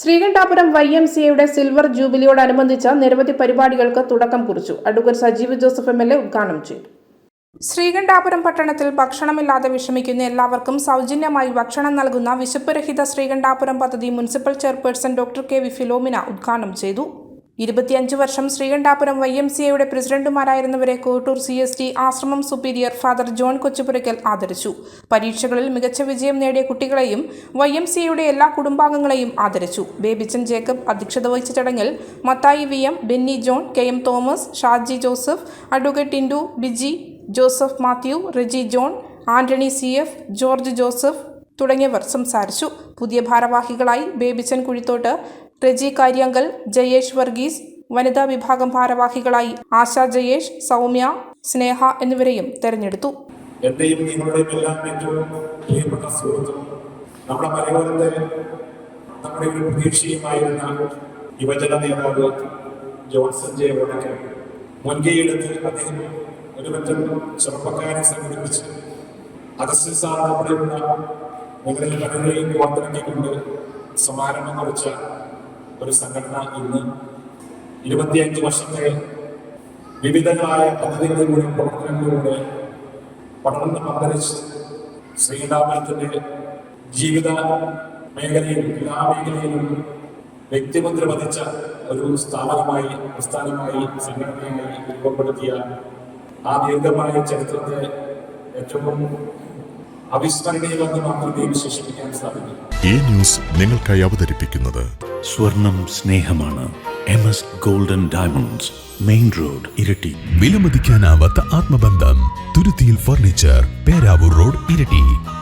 Sreekandapuram Y M C എയുടെ silver ജൂബിലിയോടനുബന്ധിച്ച നിരവധി പരിപാടികൾക്ക് തുടക്കം കുറിച്ചു. Advocate Sajeev Joseph M L A ഉദ്ഘാടനം ചെയ്തു. ശ്രീകണ്ഠാപുരം പട്ടണത്തിൽ ഭക്ഷണമില്ലാതെ വിഷമിക്കുന്ന എല്ലാവർക്കും സൗജന്യമായി ഭക്ഷണം നൽകുന്ന വിശപ്പുരഹിത ശ്രീകണ്ഠാപുരം പദ്ധതി municipal chairperson doctor K V Philomina ഉദ്ഘാടനം ചെയ്തു. ഇരുപത്തിയഞ്ച് വർഷം ശ്രീകണ്ഠാപുരം വൈ എം സി എയുടെ പ്രസിഡന്റുമാരായിരുന്നവരെ കോട്ടൂർ സി എസ് ടി ആശ്രമം സുപ്പീരിയർ ഫാദർ ജോൺ കൊച്ചുപുരയ്ക്കൽ ആദരിച്ചു. പരീക്ഷകളിൽ മികച്ച വിജയം നേടിയ കുട്ടികളെയും വൈ എം സി എയുടെ എല്ലാ കുടുംബാംഗങ്ങളെയും ആദരിച്ചു. ബേബിച്ചൻ ജേക്കബ് അധ്യക്ഷത വഹിച്ച ചടങ്ങിൽ Mathai V M Benny John K M Thomas Shaji Joseph advocate Tindu Biji Joseph Mathew Reji John Antony C F George Joseph തുടങ്ങിയവർ സംസാരിച്ചു. പുതിയ ഭാരവാഹികളായി ബേബിച്ചൻ കുഴിത്തോട്ട് റെജി കാര്യങ്കൽ ജയേഷ് വർഗീസ് വനിതാ വിഭാഗം ഭാരവാഹികളായി ആശ ജയേഷ് സൗമ്യ സ്നേഹ എന്നിവരെയും തെരഞ്ഞെടുത്തു. എന്റെയും എല്ലാം നമ്മുടെ നമ്മുടെ യുവജന നേതാവ് ജോൺസൺ ജെ വടക്കൻ മുൻകൈയെടുത്ത് അദ്ദേഹം ഒരു പറ്റം ചെറുപ്പക്കാരെ സംഘടിപ്പിച്ച് അഗസ്റ്റിൻ സാർ അവിടെയുള്ള നിങ്ങളിൽ പലരെയും പുറത്തിറക്കിക്കൊണ്ട് സമാരംഭം കുറിച്ച ഒരു സംഘടന ഇന്ന് ഇരുപത്തിയഞ്ച് വർഷത്തെ വിവിധങ്ങളായ പദ്ധതികളിലൂടെ പ്രവർത്തനങ്ങളിലൂടെ പടർന്ന് പന്തലിച്ച് ശ്രീതാപുരത്തിന്റെ ജീവിത മേഖലയിലും എല്ലാ മേഖലയിലും വ്യക്തിമുദ്ര പതിച്ച ഒരു സ്ഥാപനമായി പ്രസ്ഥാനമായി സംഘടനയായി രൂപപ്പെടുത്തിയ ആ ദീർഘമായ ചരിത്രത്തെ ഏറ്റവും അവിസ്മരണീയമെന്ന് മാത്രമേ വിശേഷിപ്പിക്കാൻ സാധിക്കൂ. ഈ ന്യൂസ് നിങ്ങൾക്കായി അവതരിപ്പിക്കുന്നത് സ്വർണം സ്നേഹമാണ്. M S golden diamonds main road Iritty. വിലമതിക്കാനാവാത്ത ആത്മബന്ധം തുരുത്തിയിൽ ഫർണിച്ചർ പേരാവൂർ റോഡ് ഇരട്ടി.